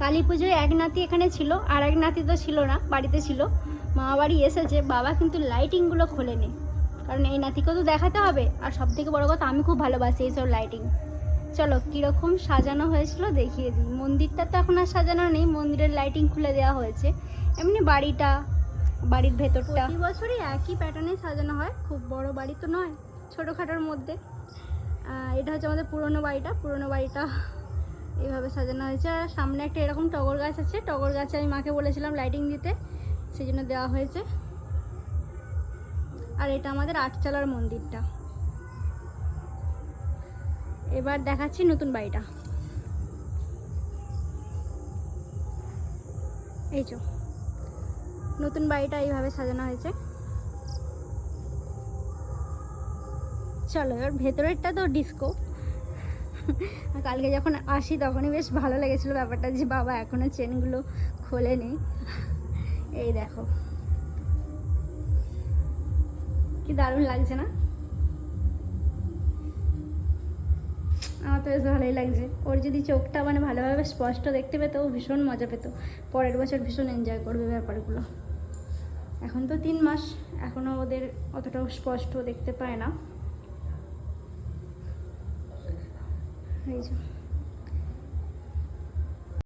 কালী পুজোয় এক নাতি এখানে ছিল, আর এক নাতি তো ছিল না, বাড়িতে ছিল। মা বাড়ি এসেছে, বাবা কিন্তু লাইটিংগুলো খোলেনি। কারণ এই নাতিকেও তো দেখাতে হবে, আর সব থেকে বড়ো কথা, আমি খুব ভালোবাসি এইসব লাইটিং চলো, কীরকম সাজানো হয়েছিল দেখিয়ে দিই। মন্দিরটা তো এখন আর সাজানো নেই, মন্দিরের লাইটিং খুলে দেওয়া হয়েছে। এমনি বাড়িটা, বাড়ির ভেতরটা। প্রতি বছরই একই প্যাটার্নে সাজানো হয়, খুব বড় বাড়ি তো নয়, ছোটোখাটোর মধ্যে। এটা হচ্ছে আমাদের পুরনো বাড়িটা পুরনো বাড়িটা এইভাবে সাজানো হয়েছে। আর সামনে একটা এরকম টগর গাছ আছে। টগর গাছে আমি মাকে বলেছিলাম লাইটিং দিতে। সেই জন্য দেওয়া হয়েছে। আর এটা আমাদের আটচালার মন্দিরটা। এবার দেখাচ্ছি নতুন বাড়িটা। এই চো নতুন বাড়িটা এইভাবে সাজানো হয়েছে। চলো, এবার ভেতরেরটা তো ডিস্কো কালকে যখন আসি তখনই বেশ ভালো লেগেছিলো ব্যাপারটা যে বাবা এখনও চেনগুলো খোলেনি। এই দেখো। কি দারুণ লাগছে না? আমার তো বেশ ভালোই লাগছে। ওর যদি চোখটা মানে ভালোভাবে স্পষ্ট দেখতে পেতো, ও ভীষণ মজা পেত। পরের বছর ভীষণ এনজয় করবে ব্যাপারগুলো। এখন তো তিন মাস এখনও ওদের অতটাও স্পষ্ট দেখতে পায় না। এই যে